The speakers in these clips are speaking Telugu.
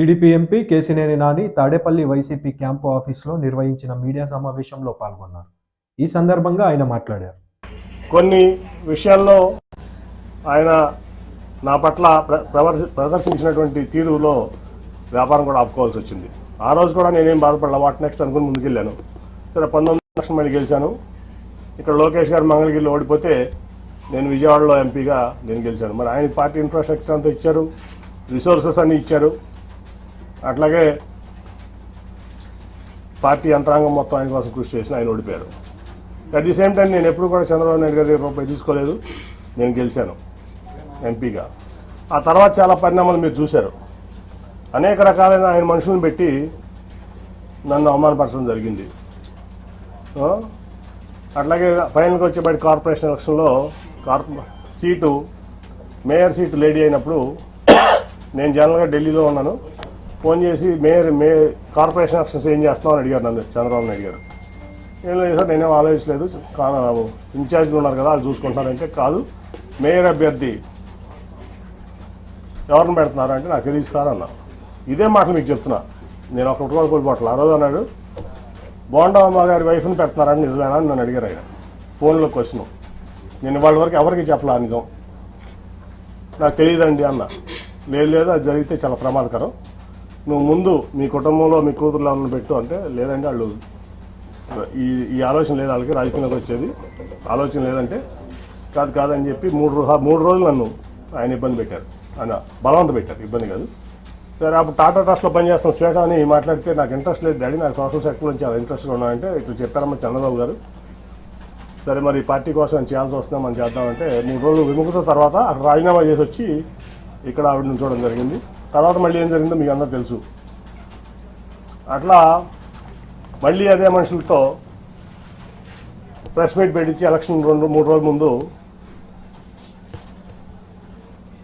TDP MP Kesineni Nani Tadepalli YCP camp ఆఫీసులో నిర్వహించిన మీడియా సమావేశంలో పాల్గొన్నారు. ఈ సందర్భంగా ఆయన మాట్లాడారు. కొన్ని విషయాల్లో ఆయన నా పట్ల ప్ర- ప్రదర్శించినటువంటి తీరులో వ్యాపారం కూడా ఆపుకోవాల్సి వచ్చింది. ఆ రోజు కూడా నేనేం బాధపడలే వాట్ నెక్స్ట్ అనుకుని ముందుకెళ్ళాను. సరే పంతొమ్మిది లక్షల మళ్ళీ గెలిచాను. ఇక్కడ లోకేష్ గారు మంగళగిరిలో ఓడిపోతే నేను విజయవాడలో ఎంపీగా నేను గెలిచాను. మరి ఆయన పార్టీ ఇన్ఫ్రాస్ట్రక్చర్ అంతా ఇచ్చారు రిసోర్సెస్ అన్నీ ఇచ్చారు. అట్లాగే పార్టీ యంత్రాంగం మొత్తం ఆయన కోసం కృషి చేసిన ఆయన ఓడిపోయారు అట్ ది సేమ్ టైం నేను ఎప్పుడు కూడా చంద్రబాబు నాయుడు గారి దగ్గర రూపాయి తీసుకోలేదు. నేను గెలిచాను ఎంపీగా. ఆ తర్వాత చాలా పరిణామాలు మీరు చూశారు. అనేక రకాలైన ఆయన మనుషులను పెట్టి నన్ను అవమానపరచడం జరిగింది. అట్లాగే ఫైనల్గా వచ్చేబడి కార్పొరేషన్ ఎలక్షన్లో కార్పొ సీటు మేయర్ సీటు లేడీ అయినప్పుడు నేను జనరల్గా ఢిల్లీలో ఉన్నాను. ఫోన్ చేసి మేయర్ మే కార్పొరేషన్ ఎలక్షన్స్ ఏం చేస్తున్నావు అని అడిగారు నన్ను చంద్రబాబు నాయుడు గారు. ఏం లేదు సార్ నేనేం ఆలోచించలేదు. ఇన్ఛార్జ్లు ఉన్నారు కదా వాళ్ళు చూసుకుంటున్నారంటే కాదు. మేయర్ అభ్యర్థి ఎవరిని పెడుతున్నారు అంటే నాకు తెలియదు సార్ అన్నా ఇదే మాటలు మీకు చెప్తున్నా. నేను ఒక కూడా కోల్పోవట్లేదు ఆ రోజు అన్నాడు బోండమ్మ గారి వైఫ్ని పెడుతున్నారని నిజమేనా అని నన్ను అడిగారు ఆయన. ఫోన్లో క్వశ్చన్. నేను వాళ్ళ వరకు ఎవరికి చెప్పలా నిజం? నాకు తెలియదండి అన్న. లేదు లేదు అది జరిగితే చాలా ప్రమాదకరం. నువ్వు ముందు మీ కుటుంబంలో మీ కూతురులో పెట్టు అంటే లేదంటే వాళ్ళు ఈ ఈ ఆలోచన లేదు వాళ్ళకి రాజకీయంలోకి వచ్చేది. ఆలోచన లేదంటే కాదు కాదని చెప్పి మూడు మూడు రోజులు నన్ను ఆయన ఇబ్బంది పెట్టారు. ఆయన బలవంత పెట్టారు ఇబ్బంది కాదు. సరే అప్పుడు టాటా ట్రస్ట్లో పనిచేస్తున్న శ్వేత అని మాట్లాడితే నాకు ఇంట్రెస్ట్ లేదు డాడీ నాకు సోషల్ సెక్టర్ నుంచి చాలా ఇంట్రెస్ట్గా ఉన్నాయంటే ఇట్లా చెప్పారమ్మ చంద్రబాబు గారు. సరే మరి పార్టీ కోసం చేయాల్సి వస్తున్నాం మనం చేద్దామంటే మూడు రోజులు విముఖత తర్వాత అక్కడ రాజీనామా చేసి వచ్చి ఇక్కడ ఆవిడ చూడడం జరిగింది. తర్వాత మళ్ళీ ఏం జరిగిందో మీకు అందరూ తెలుసు. అట్లా మళ్ళీ అదే మనుషులతో ప్రెస్ మీట్ పెట్టించి ఎలక్షన్ రెండు మూడు రోజుల ముందు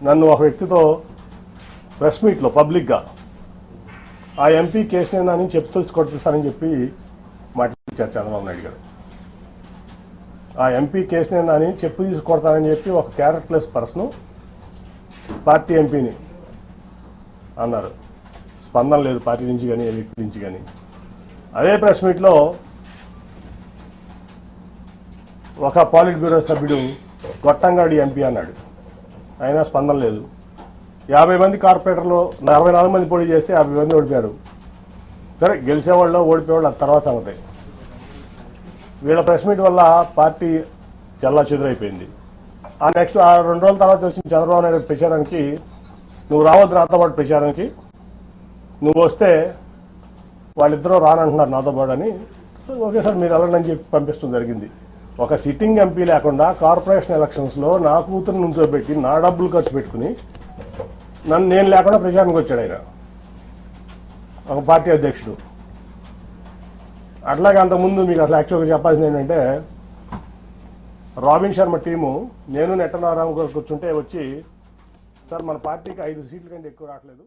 నన్ను ఒక వ్యక్తితో ప్రెస్ మీట్లో పబ్లిక్గా ఆ ఎంపీ కేసునైనా అని చెప్పు తెలిసి కొట్టిస్తానని చెప్పి మాట్లాడించారు చంద్రబాబు నాయుడు గారు. ఆ ఎంపీ కేసునైనా అని చెప్పు తీసుకొడతానని చెప్పి ఒక క్యారెక్టర్లెస్ పర్సన్ పార్టీ ఎంపీని అన్నారు. స్పందన లేదు పార్టీ నుంచి కానీ ఏ వ్యక్తి నుంచి కానీ. అదే ప్రెస్ మీట్లో ఒక పాలిట్ బ్యూరో సభ్యుడు గొట్టంగాడి ఎంపీ అన్నాడు. అయినా స్పందన లేదు. యాభై మంది కార్పొరేటర్లు నలభై నాలుగు మంది పోటీ చేస్తే యాభై మంది ఓడిపోయారు. సరే గెలిచేవాళ్ళు ఓడిపోయేవాళ్ళు అది తర్వాత సంగతి. వీళ్ళ ప్రెస్ మీట్ వల్ల పార్టీ చల్లా చెదురైపోయింది. ఆ నెక్స్ట్ ఆ రెండు రోజుల తర్వాత వచ్చిన చంద్రబాబు నాయుడు ప్రచారానికి నువ్వు రావద్దు నాతో పాటు ప్రచారానికి. నువ్వు వస్తే వాళ్ళిద్దరూ రానంటున్నారు నాతో పాటు అని. సో ఓకే సార్ మీరు వెళ్ళండి అని చెప్పి పంపించడం జరిగింది. ఒక సిట్టింగ్ ఎంపీ లేకుండా కార్పొరేషన్ ఎలక్షన్స్లో నా కూతురు నుంచోబెట్టి నా డబ్బులు ఖర్చు పెట్టుకుని నన్ను నేను లేకుండా ప్రచారానికి వచ్చాడు ఆయన. ఒక పార్టీ అధ్యక్షుడు. అట్లాగే అంతకుముందు మీకు అసలు యాక్చువల్గా చెప్పాల్సింది ఏంటంటే రాబిన్ శర్మ టీము నేను నెట్టనారాయణ గారు కూర్చుంటే వచ్చి సార్ మన పార్టీకి ఐదు సీట్ల కంటే ఎక్కువ రావట్లేదు.